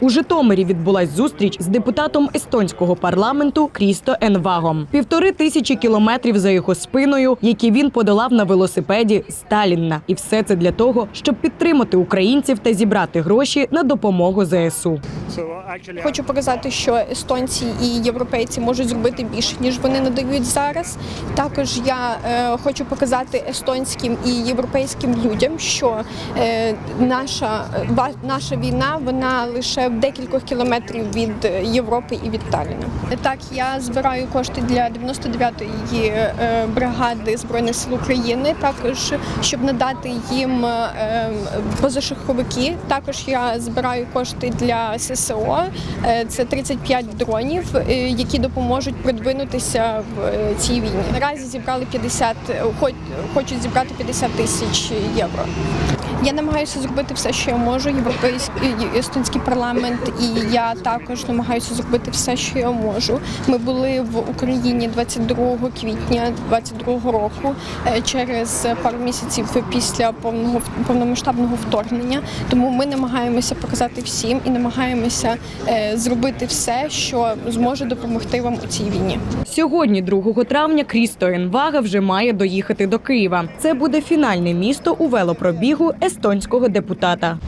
У Житомирі відбулась зустріч з депутатом естонського парламенту Крісто Енвагом. Півтори тисячі кілометрів за його спиною, які він подолав на велосипеді Сталінна. І все це для того, щоб підтримати українців та зібрати гроші на допомогу ЗСУ. Хочу показати, що естонці і європейці можуть зробити більше, ніж вони надають зараз. Також я е, хочу показати естонським і європейським людям, що е, наша, ва- наша війна вона лише в декількох кілометрів від Європи і від Талліна. Так, я збираю кошти для 99-ї е, бригади збройних сил України. Також щоб надати їм е, позашаховики. Також я збираю кошти для ССО. Е, Це 35 дронів, е, які допоможуть продвинутися в е, цій війні. Наразі зібрали 50, е, хочуть зібрати 50 тисяч євро. Я намагаюся зробити все, що я можу. Європейський естонський парламент, і я також намагаюся зробити все, що я можу. Ми були в Україні 22 квітня 22 року е, через пару місяців після повного повномасштабного вторгнення. Тому ми намагаємося показати всім і намагаємося е, зробити все, що зможе допомогти вам у цій війні. Сьогодні, 2 травня, Крісто Енвага вже має доїхати до Києва. Це буде фінальне місто у велопробігу естонського депутата.